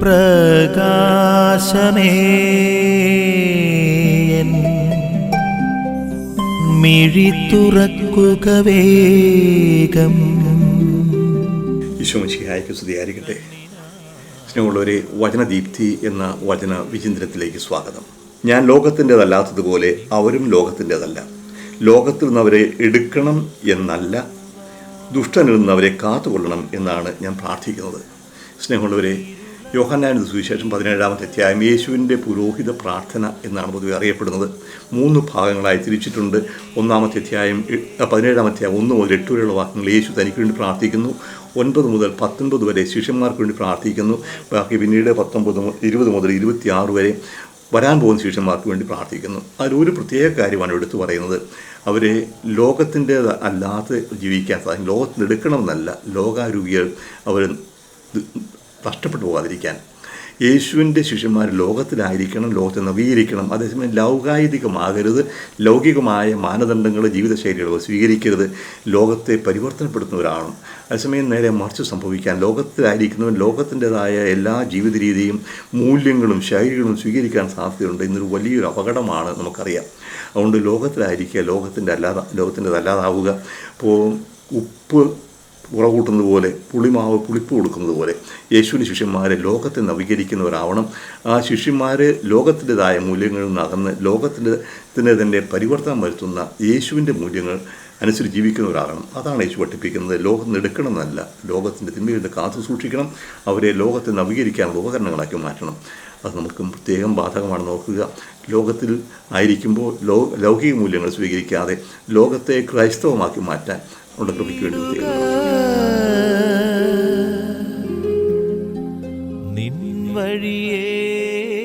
പ്രകാശമേ. മിഴി തുറക്കുക വേഗം. ഈശോമിശിഹായ്ക്ക് സ്തുതിയായിരിക്കട്ടെ. സ്നേഹമുള്ളവരെ വചനദീപ്തി എന്ന വചന വിചിന്തനത്തിലേക്ക് സ്വാഗതം. ഞാൻ ലോകത്തിന്റെതല്ലാത്തതുപോലെ അവരും ലോകത്തിന്റെതല്ല. ലോകത്തിൽ നിന്ന് അവരെ എടുക്കണം എന്നല്ല ദുഷ്ടനിൽ നിന്ന് അവരെ കാത്തുകൊള്ളണം എന്നാണ് ഞാൻ പ്രാർത്ഥിക്കുന്നത്. സ്നേഹമുള്ളവരെ യോഹന്നാന്റെ സുവിശേഷം പതിനേഴാമത്തെ അധ്യായം യേശുവിന്റെ പുരോഹിത പ്രാർത്ഥന എന്നാണ് പൊതുവെ അറിയപ്പെടുന്നത്. മൂന്ന് ഭാഗങ്ങളായി തിരിച്ചിട്ടുണ്ട്. ഒന്നാമത്തെ അധ്യായം പതിനേഴാമത്തെ അധ്യായം ഒന്ന് മുതൽ എട്ട് വരെയുള്ള വാക്യങ്ങൾ യേശു തനിക്ക് വേണ്ടി പ്രാർത്ഥിക്കുന്നു. ഒൻപത് മുതൽ പത്തൊൻപത് വരെ ശിഷ്യന്മാർക്ക് വേണ്ടി പ്രാർത്ഥിക്കുന്നു. ബാക്കി പിന്നീട് പത്തൊമ്പത് ഇരുപത് മുതൽ ഇരുപത്തിയാറ് വരെ വരാൻ പോകുന്ന ശിഷ്യന്മാർക്ക് വേണ്ടി പ്രാർത്ഥിക്കുന്നു. അതിലൊരു പ്രത്യേക കാര്യമാണ് എടുത്തു പറയുന്നത്. അവരെ ലോകത്തിന്റെ അല്ലാതെ ജീവിക്കാൻ സാധിക്കും. ലോകത്തിൽ എടുക്കണമെന്നല്ല ലോകാരൂപികൾ അവർ നഷ്ടപ്പെട്ടു പോകാതിരിക്കാൻ. യേശുവിന്റെ ശിഷ്യന്മാർ ലോകത്തിലായിരിക്കണം ലോകത്തെ നവീകരിക്കണം. അതേസമയം ലൗകായികമാകരുത് ലൗകികമായ മാനദണ്ഡങ്ങൾ ജീവിതശൈലികൾ സ്വീകരിക്കരുത്. ലോകത്തെ പരിവർത്തനപ്പെടുത്തുന്നവരാണ് അതേസമയം നേരെ മറിച്ച് സംഭവിക്കാൻ. ലോകത്തിലായിരിക്കുന്നവൻ ലോകത്തിന്റെതായ എല്ലാ ജീവിത രീതിയും മൂല്യങ്ങളും ശൈലികളും സ്വീകരിക്കാൻ സാധ്യതയുണ്ട്. ഇന്നൊരു വലിയൊരു അപകടമാണ് നമുക്കറിയാം. അതുകൊണ്ട് ലോകത്തിലായിരിക്കുക ലോകത്തിന്റെ അല്ലാതെ ലോകത്തിന്റെതല്ലാതാവുക. ഇപ്പോൾ ഉപ്പ് ഉറകൂട്ടുന്നത് പോലെ പുളിമാവ് പുളിപ്പ് കൊടുക്കുന്നത് പോലെ യേശുവിന് ശിഷ്യന്മാരെ ലോകത്തെ നവീകരിക്കുന്നവരാവണം. ആ ശിഷ്യന്മാർ ലോകത്തിന്റെതായ മൂല്യങ്ങളിൽ നിന്ന് അകന്ന് ലോകത്തിന്റെ തന്നെ തന്നെ പരിവർത്തനം വരുത്തുന്ന യേശുവിന്റെ മൂല്യങ്ങൾ അനുസരിച്ച് ജീവിക്കുന്നവരാകണം. അതാണ് യേശു പഠിപ്പിക്കുന്നത്. ലോകം എടുക്കണമെന്നല്ല ലോകത്തിന്റെ തിന്മയിൽ നിന്ന് കാത്തു സൂക്ഷിക്കണം. അവരെ ലോകത്തെ നവീകരിക്കാനുള്ള ഉപകരണങ്ങളാക്കി മാറ്റണം. അത് നമുക്ക് പ്രത്യേകം ബാധകമാണ് നോക്കുക ലോകത്തിൽ ആയിരിക്കുമ്പോൾ ലോ ലൗകിക മൂല്യങ്ങൾ സ്വീകരിക്കാതെ ലോകത്തെ ക്രൈസ്തവമാക്കി മാറ്റാൻ ഉള്ള കൃപയ്ക്ക് വേണ്ടി പ്രത്യേകം വഴിയേ